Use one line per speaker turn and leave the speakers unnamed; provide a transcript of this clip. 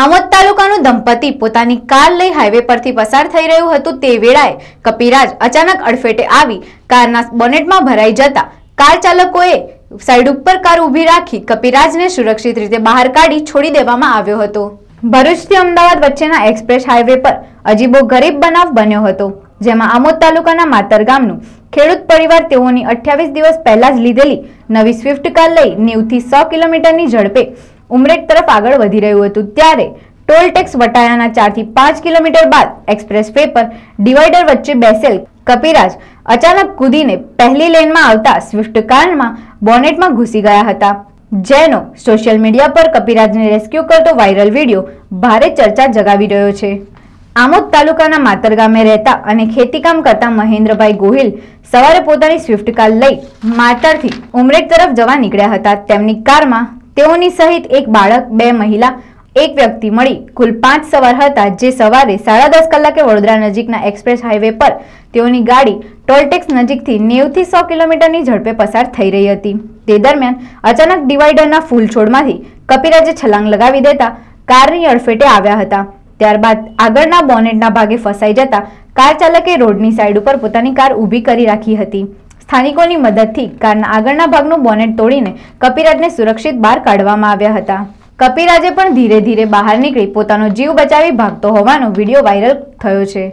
આમોદ તાલુકાનું દંપતી પોતાની કાર લઈ હાઈવે પરથી પસાર થઈ રહ્યું હતું તે વેળાએ કપિરાજ અચાનક અડફેટે આવી કારના બોનેટમાં ભરાઈ જતા કાર ચાલકોએ સાઈડ ઉપર કાર ઊભી રાખી કપિરાજને સુરક્ષિત રીતે બહાર કાઢી છોડી દેવામાં આવ્યો હતો. ભરૂચથી અમદાવાદ વચ્ચેના એક્સપ્રેસ હાઈવે પર અજીબો ગરીબ બનાવ બન્યો હતો, જેમાં આમોદ તાલુકાના માતર ગામનું ખેડૂત પરિવાર તેઓની અઠ્યાવીસ દિવસ પહેલા જ લીધેલી નવી સ્વિફ્ટ કાર લઈ નેવથી સો કિલોમીટરની ઝડપે ઉમરેઠ તરફ આગળ વધી રહ્યું હતું. ત્યારે ટોલ ટેક્સ વટાયાના ચારથી પાંચ કિલોમીટર બાદ એક્સપ્રેસ વે પર ડિવાઈડર વચ્ચે બેસેલ કપિરાજ અચાનક કૂદીને પહેલી લેનમાં આવતા સ્વિફ્ટ કારમાં બોનેટમાં ઘૂસી ગયા હતા. જેનો સોશિયલ મીડિયા પર કપિરાજને રેસ્ક્યુ કરતો વાયરલ વીડિયો ભારે ચર્ચા જગાવી રહ્યો છે. આમોદ તાલુકાના માતર ગામે રહેતા અને ખેતીકામ કરતા મહેન્દ્રભાઈ ગોહિલ સવારે પોતાની સ્વિફ્ટ કાર લઈ માતરથી ઉમરેટ તરફ જવા નીકળ્યા હતા. તેમની કારમાં તેઓની સહિત એક બાળક, બે મહિલા, એક વ્યક્તિ મળી. કુલ પાંચ સવાર હતા જે સવારે સાડા દસ કલાકે વડોદરા નજીકના એક્સપ્રેસ હાઈવે પર તેઓની ગાડી ટોલટેક્સ નજીકથી નેવથી સો કિલોમીટરની ઝડપે પસાર થઈ રહી હતી. તે દરમિયાન અચાનક ડિવાઈડરના ફૂલ છોડમાંથી કપિરાજે છલાંગ લગાવી દેતા કારની અડફેટે આવ્યા હતા. ત્યારબાદ આગળના બોનેટના ભાગે ફસાઈ જતા કાર ચાલકે રોડની સાઈડ ઉપર પોતાની કાર ઊભી કરી રાખી હતી. સ્થાનિકોની મદદથી કારના આગળના ભાગનું બોનેટ તોડીને કપિરાજને સુરક્ષિત બહાર કાઢવામાં આવ્યા હતા. કપિરાજે પણ ધીરે ધીરે બહાર નીકળી પોતાનો જીવ બચાવી ભાગતો હોવાનો વીડિયો વાયરલ થયો છે.